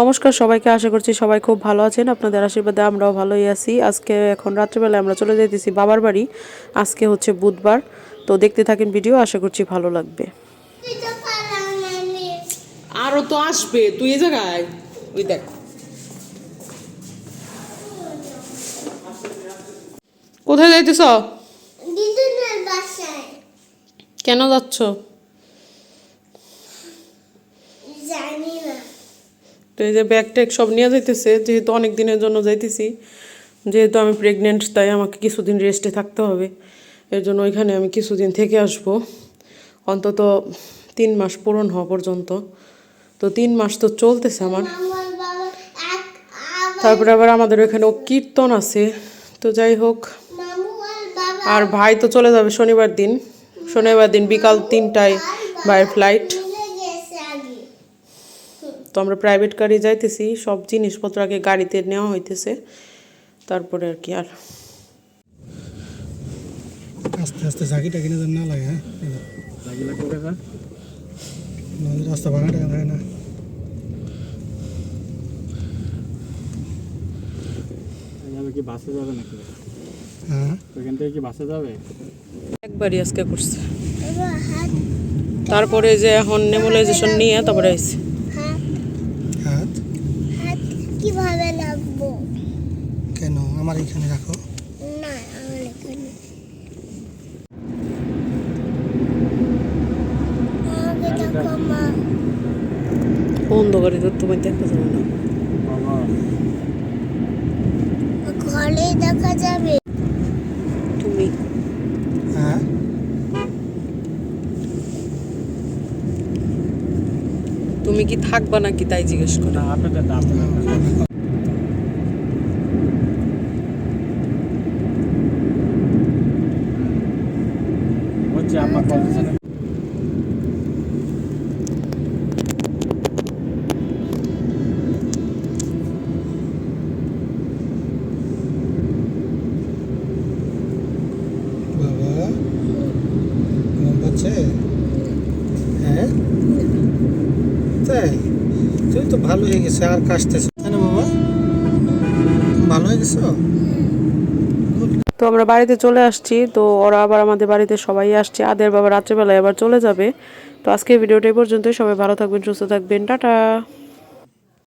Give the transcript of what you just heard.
নমস্কার সবাইকে আশা করছি সবাই খুব ভালো আছেন। আপনাদের আশীর্বাদে আমরাও ভালোই আছি। আজকে এখন রাত্রেবেলায় আমরা চলে যাইতেছি বাবার বাড়ি। আজকে হচ্ছে বুধবার। তো দেখতে থাকেন ভিডিও আশা করছি ভালো লাগবে। আরও তো আসবে। তুই এই জায়গায়? ওই দেখ। কোথায় যাইতেছ? কেন যাচ্ছ জানি না তো এই যে ব্যাগ ট্যাগ সব নিয়ে যাইতেছে, যেহেতু অনেক দিনের জন্য যাইতেছি, যেহেতু আমি প্রেগনেন্ট তাই আমাকে কিছুদিন রেস্টে থাকতে হবে। এর জন্য ওইখানে আমি কিছুদিন থেকে আসব। অন্তত তিন মাস পূরণ হওয়া পর্যন্ত। তো তিন মাস তো চলতেছে আমার। তারপরে আবার আমাদের ওখানে কীর্তন আছে। তো যাই হোক, আর ভাই তো চলে যাবে শনিবার দিন। শনিবার দিন বিকাল তিনটায় ভাইয়ের ফ্লাইট। তো আমরা প্রাইভেট গাড়ি যাইতেছি সব জিনিসপত্র আগে গাড়িতে নেওয়া হইতেছে। তারপরে আর কি আর। আস্তে আস্তে কিনে না লাগে হ্যাঁ? রাস্তা ভাঙা টাকা থাকে না? কি বাসে যাবে নাকি? হ্যাঁ? ওইখান থেকে কি বাসে যাবে? একবারই আজকে করছে। তারপরে যে এখন নেমোলাইজেশন নিয়ে তারপরে আইছে আমার এখানে রাখো। দেখো মা। অন্ধকারে তো তোমার দেখা যাবে না। ঘরে দেখা যাবে। তুমি? হ্যাঁ। তুমি কি থাকবা নাকি তাই জিজ্ঞেস করো? আপনাদের আমার পাচ্ছে? হ্যাঁ? তাই, তুমি তো ভালো হয়ে গেছে, আর কাশতেছে তাই না বাবা? ভালো হয়ে গেছো? আমরা বাড়িতে চলে আসছি, তো ওরা আবার আমাদের বাড়িতে সবাই আসছে। আদের বাবা রাত্রেবেলায় আবার চলে যাবে। তো আজকে ভিডিওটা এই পর্যন্তই। সবাই ভালো থাকবেন, সুস্থ থাকবেন। টাটা।